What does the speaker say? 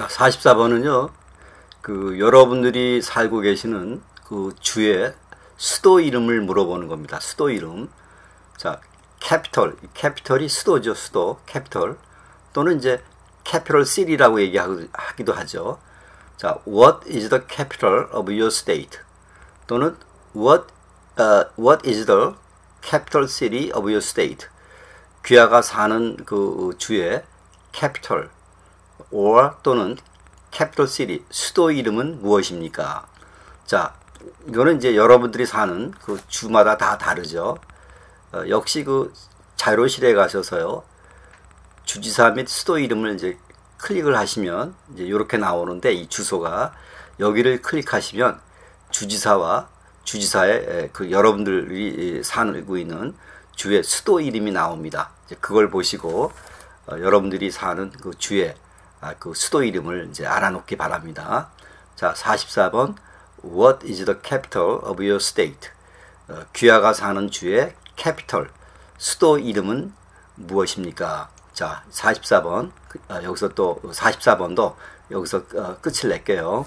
자, 44번은요. 그 여러분들이 살고 계시는 그 주의 수도 이름을 물어보는 겁니다. 수도 이름. 자, 캐피털. 캐피털이 수도죠. 수도. 캐피털. 또는 이제 캐피털 시티라고 얘기하기도 하죠. 자, what is the capital of your state? 또는 what uh, what is the capital city of your state? 귀하가 사는 그 주의 capital or 또는 capital city 수도 이름은 무엇입니까? 자, 이거는 이제 여러분들이 사는 그 주마다 다 다르죠. 어, 역시 그 자료실에 가셔서요. 주지사 및 수도 이름을 이제 클릭을 하시면 이제 이렇게 나오는데 이 주소가 여기를 클릭하시면 주지사와 주지사의 그 여러분들이 살고 있는 주의 수도 이름이 나옵니다. 그걸 보시고 어, 여러분들이 사는 그 주의 아, 그 수도 이름을 이제 알아놓기 바랍니다. 자, 44번 What is the capital of your state? 어, 귀하가 사는 주의 capital 수도 이름은 무엇입니까? 자, 44번 그, 아, 여기서 또 44번도 여기서 어, 끝을 낼게요.